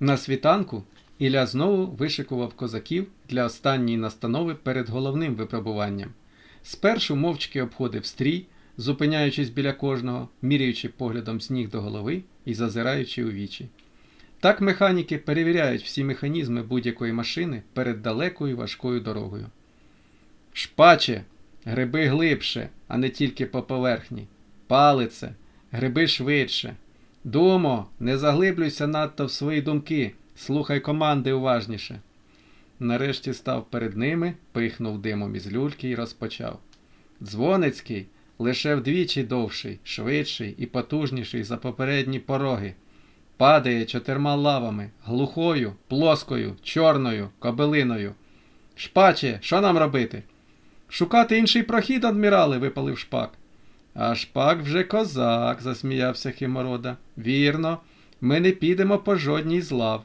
На світанку Ілля знову вишикував козаків для останньої настанови перед головним випробуванням. Спершу мовчки обходив стрій, зупиняючись біля кожного, міряючи поглядом з ніг до голови і зазираючи у вічі. Так механіки перевіряють всі механізми будь-якої машини перед далекою важкою дорогою. Шпаче, гриби глибше, а не тільки по поверхні. Палице, гриби швидше. Думо, не заглиблюйся надто в свої думки, слухай команди уважніше. Нарешті став перед ними, пихнув димом із люльки і розпочав. Дзвоницький лише вдвічі довший, швидший і потужніший за попередні пороги. Падає чотирма лавами, глухою, плоскою, чорною, кобилиною. Шпаче, що нам робити? Шукати інший прохід, адмірали, випалив шпак. А шпак вже козак, засміявся Химорода. Вірно, ми не підемо по жодній з лав.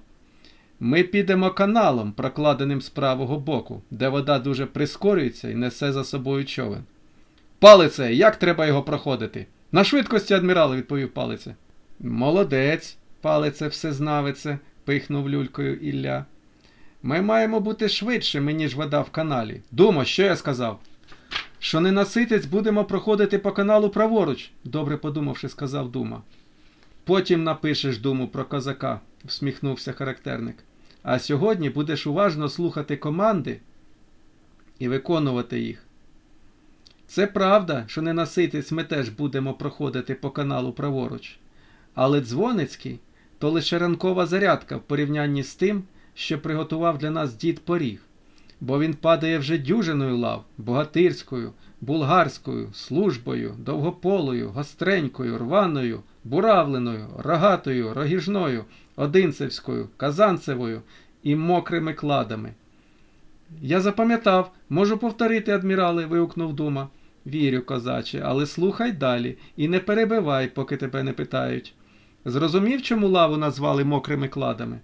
Ми підемо каналом, прокладеним з правого боку, де вода дуже прискорюється і несе за собою човен. Палице, як треба його проходити? На швидкості, адмірали, відповів палице. Молодець, палице всезнавице, пихнув люлькою Ілля. Ми маємо бути швидшими, ніж вода в каналі. Думо, що я сказав? Що ненаситець будемо проходити по каналу праворуч, добре подумавши, сказав Дума. Потім напишеш думу про козака, всміхнувся характерник. А сьогодні будеш уважно слухати команди і виконувати їх. Це правда, що ненаситець ми теж будемо проходити по каналу праворуч. Але Дзвоницький то лише ранкова зарядка в порівнянні з тим, що приготував для нас дід поріг, бо він падає вже дюжиною лав, богатирською, булгарською, службою, довгополою, гостренькою, рваною, буравленою, рогатою, рогіжною, одинцевською, казанцевою і мокрими кладами. Я запам'ятав, можу повторити, адмірале, вигукнув Дума. Вірю, козаче, але слухай далі і не перебивай, поки тебе не питають. Зрозумів, чому лаву назвали мокрими кладами?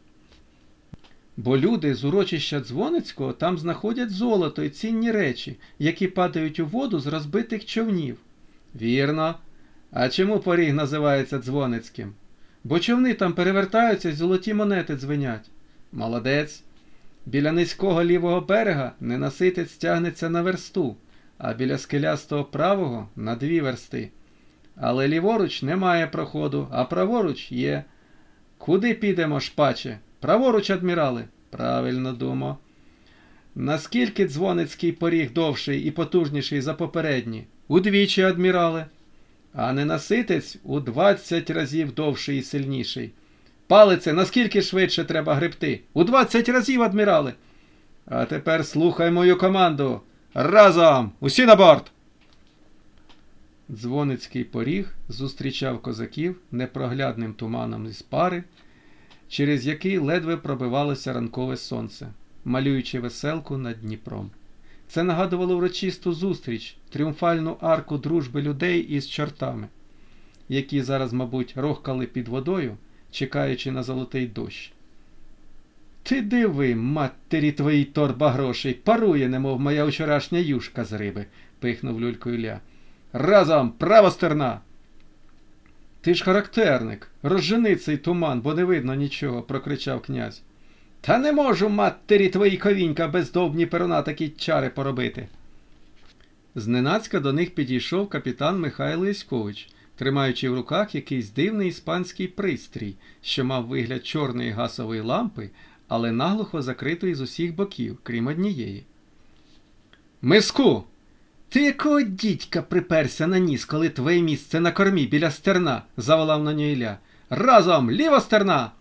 Бо люди з урочища Дзвоницького там знаходять золото і цінні речі, які падають у воду з розбитих човнів. Вірно. А чому поріг називається Дзвоницьким? Бо човни там перевертаються і золоті монети дзвенять. Молодець. Біля низького лівого берега ненаситець тягнеться на версту, а біля скелястого правого на дві версти. Але ліворуч немає проходу, а праворуч є. Куди підемо, шпаче? Праворуч, адмірали. Правильно думо. Наскільки дзвоницький поріг довший і потужніший за попередні? Удвічі, адмірале. А ненаситець у двадцять разів довший і сильніший. Палице, наскільки швидше треба гребти? У двадцять разів, адмірале. А тепер слухай мою команду. Разом! Усі на борт! Дзвоницький поріг зустрічав козаків непроглядним туманом із пари, через який ледве пробивалося ранкове сонце, малюючи веселку над Дніпром. Це нагадувало урочисту зустріч, тріумфальну арку дружби людей із чортами, які зараз, мабуть, рохкали під водою, чекаючи на золотий дощ. Ти диви, матері твоїй торба грошей, парує, немов моя вчорашня юшка з риби, пихнув люлькою Ля. Разом, право стерна. Ти ж характерник, розжени цей туман, бо не видно нічого, прокричав князь. Та не можу, матері твої ковінька, бездобні перуна такі чари поробити. Зненацька до них підійшов капітан Михайло Іськович, тримаючи в руках якийсь дивний іспанський пристрій, що мав вигляд чорної гасової лампи, але наглухо закритої з усіх боків, крім однієї. Миску! Ти якого дідька приперся на ніс, коли твоє місце на кормі біля стерна? заволав на нього Ілля. Разом, ліва стерна!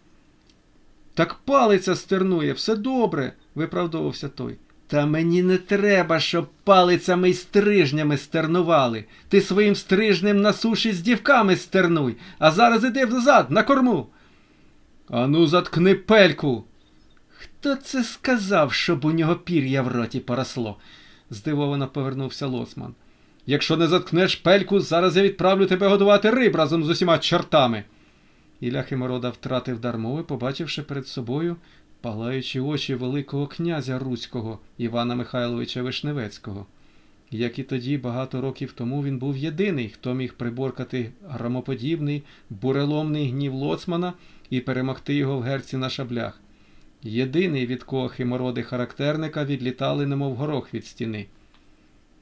Так палиця стернує, все добре, виправдовувався той. Та мені не треба, щоб палицями й стрижнями стернували. Ти своїм стрижнем на суші з дівками стернуй, а зараз іди взад, на корму. Ану, заткни пельку. Хто це сказав, щоб у нього пір'я в роті поросло? Здивовано повернувся лоцман. Якщо не заткнеш пельку, зараз я відправлю тебе годувати риб разом з усіма чортами. Ілля Химорода втратив дар мови, побачивши перед собою палаючі очі Великого князя Руського Івана Михайловича Вишневецького. Як і тоді, багато років тому він був єдиний, хто міг приборкати громоподібний, буреломний гнів лоцмана і перемогти його в герці на шаблях. Єдиний, від кого химороди характерника відлітали, немов горох від стіни.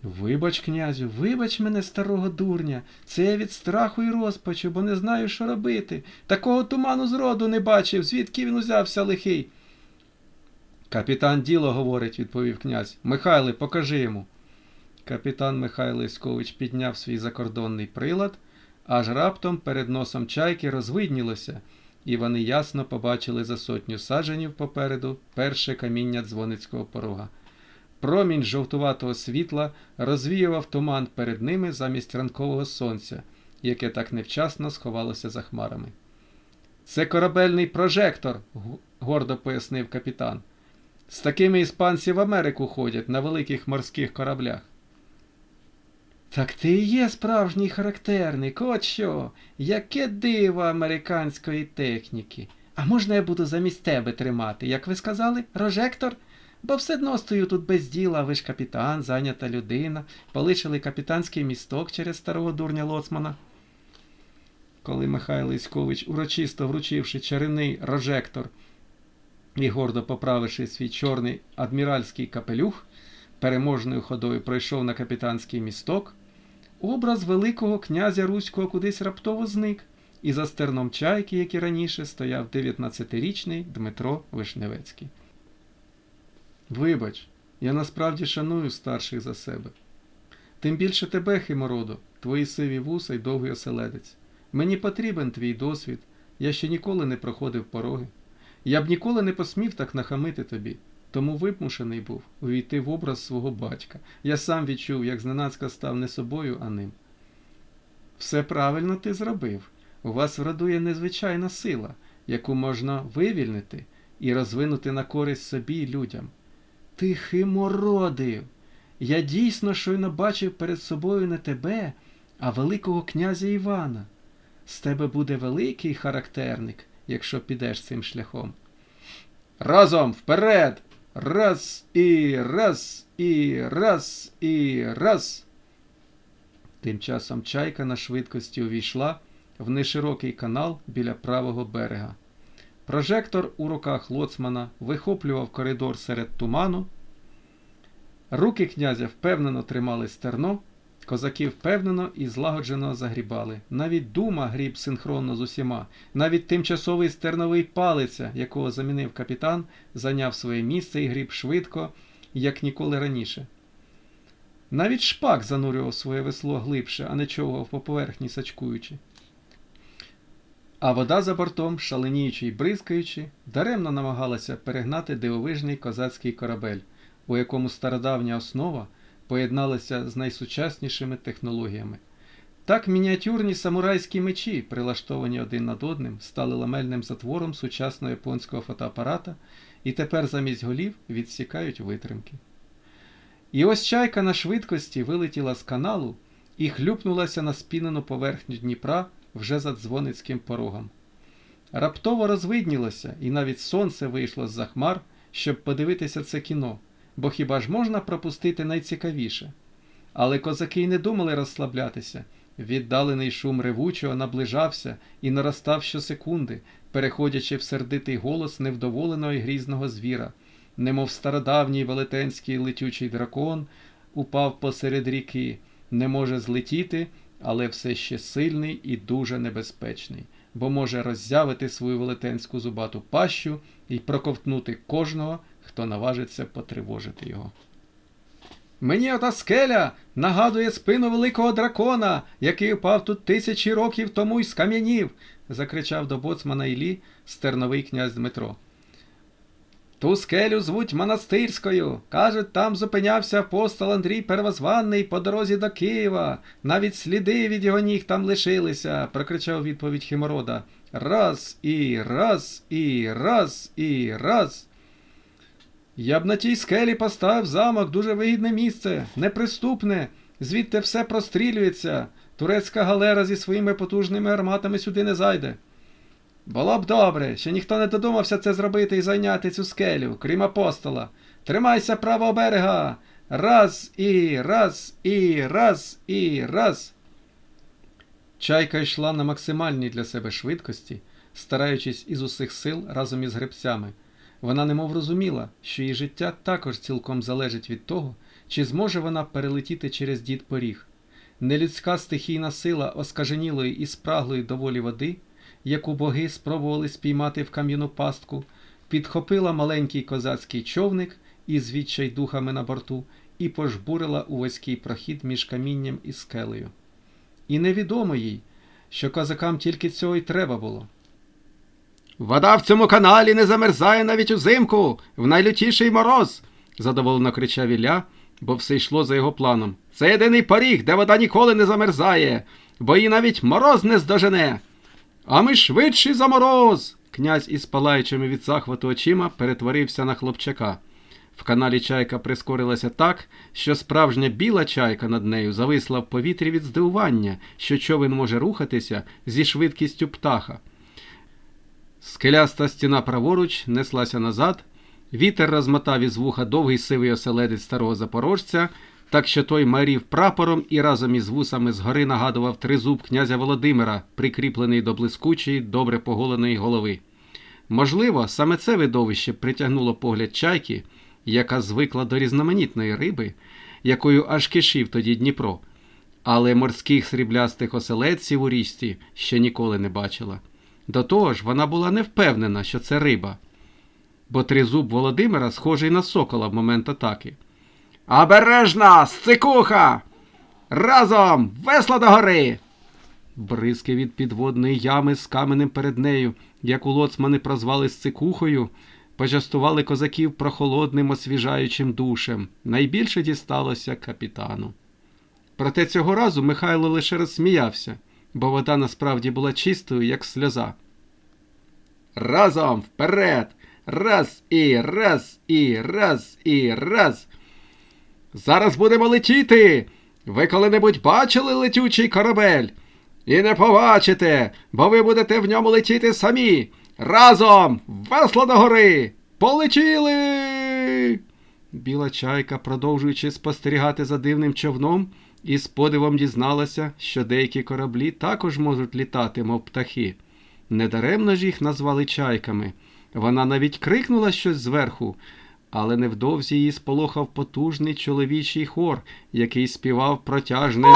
Вибач, князю, вибач мене, старого дурня. Це я від страху і розпачу, бо не знаю, що робити. Такого туману зроду не бачив, звідки він узявся лихий. Капітан діло говорить, відповів князь. Михайле, покажи йому. Капітан Михайло Іскович підняв свій закордонний прилад, аж раптом перед носом чайки розвиднілося, і вони ясно побачили за сотню садженів попереду перше каміння дзвоницького порога. Промінь жовтуватого світла розвіював туман перед ними замість ранкового сонця, яке так невчасно сховалося за хмарами. Це корабельний прожектор, гордо пояснив капітан. З такими іспанці в Америку ходять на великих морських кораблях. Так ти і є справжній характерник, от що, яке диво американської техніки. А можна я буду замість тебе тримати, як ви сказали, рожектор? Бо все одно стою тут без діла, ви ж капітан, зайнята людина, полишили капітанський місток через старого дурня лоцмана. Коли Михайло Іськович, урочисто вручивши чарівний рожектор і гордо поправивши свій чорний адміральський капелюх, переможною ходою пройшов на капітанський місток, образ Великого князя Руського кудись раптово зник, і за стерном чайки, як і раніше, стояв 19-річний Дмитро Вишневецький. Вибач, я насправді шаную старших за себе. Тим більше тебе, Химороду, твої сиві вуса й довгий оселедець. Мені потрібен твій досвід, я ще ніколи не проходив пороги. Я б ніколи не посмів так нахамити тобі, тому вимушений був увійти в образ свого батька. Я сам відчув, як зненацька став не собою, а ним. Все правильно ти зробив. У вас врадує незвичайна сила, яку можна вивільнити і розвинути на користь собі й людям. Ти химородив! Я дійсно щойно бачив перед собою не тебе, а Великого князя Івана. З тебе буде великий характерник, якщо підеш цим шляхом. Разом вперед! Раз і раз і раз і раз. Тим часом чайка на швидкості увійшла в неширокий канал біля правого берега. Прожектор у руках лоцмана вихоплював коридор серед туману. Руки князя впевнено тримали стерно, козаки впевнено і злагоджено загрібали. Навіть дума гріб синхронно з усіма, навіть тимчасовий стерновий палиця, якого замінив капітан, зайняв своє місце і гріб швидко, як ніколи раніше. Навіть шпак занурював своє весло глибше, а не човгав по поверхні сачкуючи. А вода за бортом, шаленіючи й бризкаючи, даремно намагалася перегнати дивовижний козацький корабель, у якому стародавня основа поєдналася з найсучаснішими технологіями. Так мініатюрні самурайські мечі, прилаштовані один над одним, стали ламельним затвором сучасного японського фотоапарата і тепер замість голів відсікають витримки. І ось чайка на швидкості вилетіла з каналу і хлюпнулася на спінену поверхню Дніпра вже за дзвоницьким порогом. Раптово розвиднілося, і навіть сонце вийшло з-за хмар, щоб подивитися це кіно, бо хіба ж можна пропустити найцікавіше? Але козаки й не думали розслаблятися. Віддалений шум ревучого наближався і наростав щосекунди, переходячи в сердитий голос невдоволеного і грізного звіра, немов стародавній велетенський летючий дракон упав посеред ріки, не може злетіти, але все ще сильний і дуже небезпечний, бо може роззявити свою велетенську зубату пащу і проковтнути кожного, хто наважиться потривожити його. Мені ота скеля нагадує спину великого дракона, який упав тут тисячі років тому й скам'янів, закричав до боцмана Іллі стерновий князь Дмитро. Ту скелю звуть монастирською. Кажуть, там зупинявся апостол Андрій Первозванний по дорозі до Києва. Навіть сліди від його ніг там лишилися, прокричав відповідь Химорода. Раз і раз і раз і раз. Я б на тій скелі поставив замок, дуже вигідне місце, неприступне, звідти все прострілюється. Турецька галера зі своїми потужними арматами сюди не зайде. Було б добре, що ніхто не додумався це зробити і зайняти цю скелю, крім апостола. Тримайся правого берега. Раз і раз і раз і раз. Чайка йшла на максимальній для себе швидкості, стараючись із усіх сил разом із гребцями. Вона немов розуміла, що її життя також цілком залежить від того, чи зможе вона перелетіти через дід поріг. Нелюдська стихійна сила оскаженілої і спраглої доволі води, яку боги спробували спіймати в кам'яну пастку, підхопила маленький козацький човник із відчайдухами на борту і пожбурила у вузький прохід між камінням і скелею. І невідомо їй, що козакам тільки цього й треба було. Вода в цьому каналі не замерзає навіть узимку, в найлютіший мороз, задоволено кричав Ілля, бо все йшло за його планом. Це єдиний поріг, де вода ніколи не замерзає, бо її навіть мороз не здожене. А ми швидші за мороз. Князь із палаючими від захвату очима перетворився на хлопчака. В каналі чайка прискорилася так, що справжня біла чайка над нею зависла в повітрі від здивування, що човен може рухатися зі швидкістю птаха. Скеляста стіна праворуч неслася назад, вітер розмотав із вуха довгий сивий оселедець старого запорожця, так що той марів прапором і разом із вусами згори нагадував тризуб князя Володимира, прикріплений до блискучої, добре поголеної голови. Можливо, саме це видовище притягнуло погляд чайки, яка звикла до різноманітної риби, якою аж кишів тоді Дніпро, але морських сріблястих оселедців у річці ще ніколи не бачила. До того ж, вона була не впевнена, що це риба, бо тризуб Володимира схожий на сокола в момент атаки. Обережна, сцикуха! Разом! Весла до гори! Бризки від підводної ями з каменем перед нею, яку лоцмани прозвали сцикухою, почастували козаків прохолодним освіжаючим душем. Найбільше дісталося капітану. Проте цього разу Михайло лише розсміявся, бо вода насправді була чистою, як сльоза. Разом вперед! Раз і раз і раз і раз. Зараз будемо летіти. Ви коли-небудь бачили летючий корабель? І не побачите, бо ви будете в ньому летіти самі. Разом! Весло до гори! Полетіли! Біла чайка, продовжуючи спостерігати за дивним човном, із подивом дізналася, що деякі кораблі також можуть літати, мов птахи. Недаремно ж їх назвали чайками. Вона навіть крикнула щось зверху, але невдовзі її сполохав потужний чоловічий хор, який співав протяжне.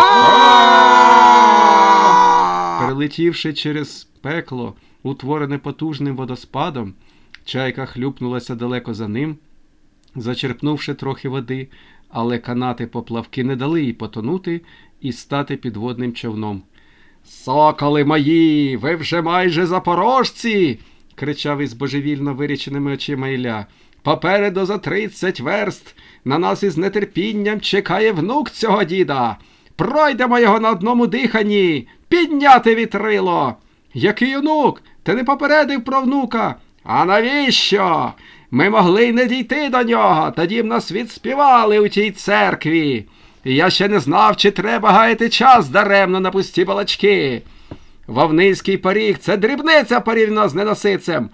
Перелетівши через пекло, утворене потужним водоспадом, чайка хлюпнулася далеко за ним, зачерпнувши трохи води, але канати поплавки не дали їй потонути і стати підводним човном. Соколи мої, ви вже майже запорожці. кричав із божевільно виріченими очима Ілля. Попереду за тридцять верст. На нас із нетерпінням чекає внук цього діда. Пройдемо його на одному диханні. Підняти вітрило. Який онук? Ти не попередив про внука. А навіщо? Ми могли не дійти до нього, тоді б нас відспівали у тій церкві. І я ще не знав, чи треба гаяти час даремно на пусті балачки. Вовницький поріг це дрібниця порівняно з ненасицем.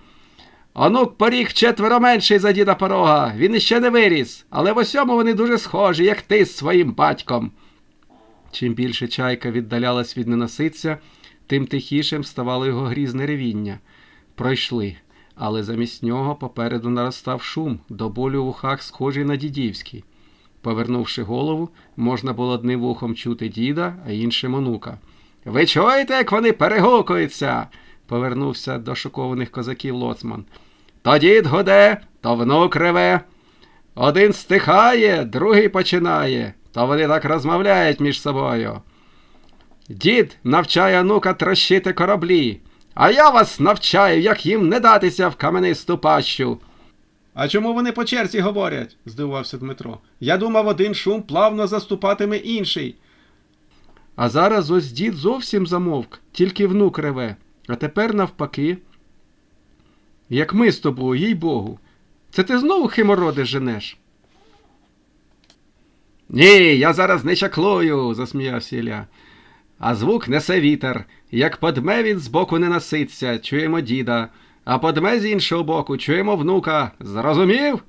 Онук поріг четверо менший за діда порога. Він іще не виріс, але в усьому вони дуже схожі, як ти з своїм батьком. Чим більше чайка віддалялась від ненасиця, тим тихішим ставало його грізне ревіння. Пройшли, але замість нього попереду наростав шум, до болю в ухах схожий на дідівський. Повернувши голову, можна було одним вухом чути діда, а іншим онука. Ви чуєте, як вони перегукуються? повернувся до шокованих козаків лоцман. То дід гуде, то внук реве. Один стихає, другий починає, то вони так розмовляють між собою. Дід навчає онука трощити кораблі, а я вас навчаю, як їм не датися в каменисту пащу. А чому вони по черзі говорять? здивувався Дмитро. Я думав, один шум плавно заступатиме інший. А зараз ось дід зовсім замовк, тільки внук реве. А тепер навпаки. Як ми з тобою, їй Богу. Це ти знову химороди женеш? Ні, я зараз не чаклую, засміявся Ілля. А звук несе вітер. Як подме він збоку не наситься, чуємо діда, а подме з іншого боку чуємо внука. Зрозумів?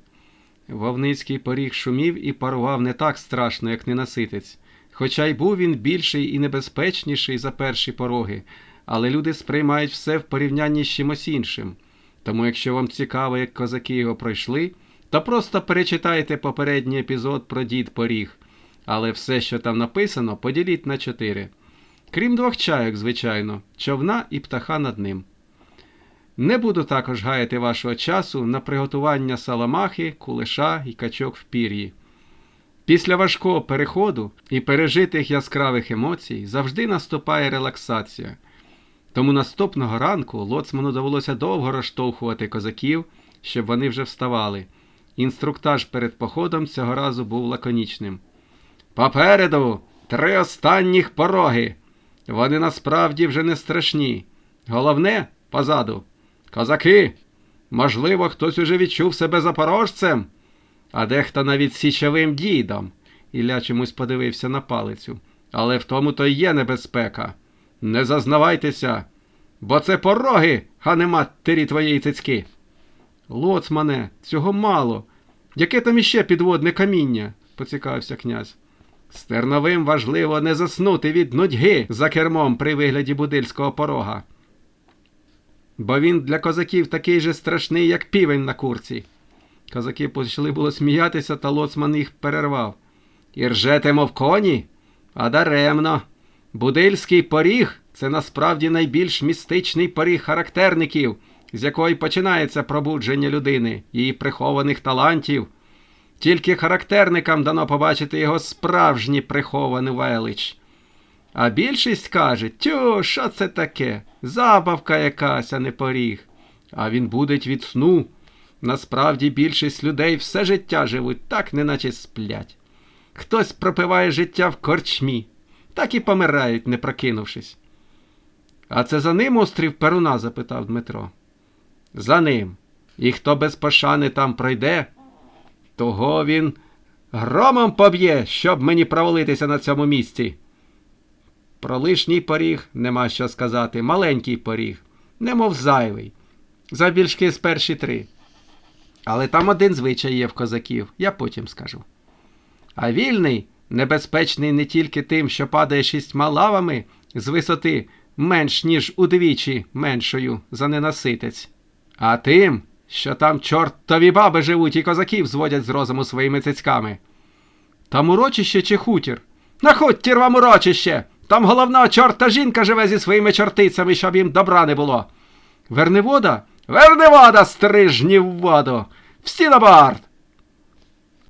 Вовницький поріг шумів і парував не так страшно, як ненаситець. Хоча й був він більший і небезпечніший за перші пороги, але люди сприймають все в порівнянні з чимось іншим. Тому, якщо вам цікаво, як козаки його пройшли, то просто перечитайте попередній епізод про дід поріг. Але все, що там написано, поділіть на чотири. Крім двох чайок, звичайно, човна і птаха над ним. Не буду також гаяти вашого часу на приготування саламахи, кулеша і качок в пір'ї. Після важкого переходу і пережитих яскравих емоцій завжди наступає релаксація. Тому наступного ранку лоцману довелося довго розштовхувати козаків, щоб вони вже вставали. Інструктаж перед походом цього разу був лаконічним. Попереду три останніх пороги. Вони насправді вже не страшні. Головне позаду. Козаки, можливо, хтось уже відчув себе запорожцем, а дехто навіть січовим дідом. Ілля чомусь подивився на палицю. Але в тому то є небезпека. Не зазнавайтеся, бо це пороги, а не матері твоєї цицьки. Лоцмане, цього мало. Яке там іще підводне каміння? поцікавився князь. Стерновим важливо не заснути від нудьги за кермом при вигляді будильського порога. Бо він для козаків такий же страшний, як півень на курці. Козаки почали було сміятися, та лоцман їх перервав. І ржете, мов коні? А даремно. Будильський поріг це насправді найбільш містичний поріг характерників, з якої починається пробудження людини, її прихованих талантів. Тільки характерникам дано побачити його справжній прихований велич. А більшість каже, тю, що це таке? Забавка якась, а не поріг. А він будить від сну. Насправді більшість людей все життя живуть так, неначе сплять. Хтось пропиває життя в корчмі, так і помирають, не прокинувшись. А це за ним острів Перуна? запитав Дмитро. За ним. І хто без пошани там пройде, того він громом поб'є, щоб мені провалитися на цьому місці. Про лишній поріг нема що сказати. Маленький поріг, немов зайвий. Завбільшки з перші три. Але там один звичай є в козаків, я потім скажу. А вільний небезпечний не тільки тим, що падає шістьма лавами з висоти менш ніж удвічі меншою за ненаситець, а тим, що там чортові баби живуть і козаків зводять з розуму своїми цицьками. Там урочище чи хутір? На хутір вам урочище! Там головна чорта жінка живе зі своїми чортицями, щоб їм добра не було. Верневода? Верневода, стрижні в воду! Всі на борт!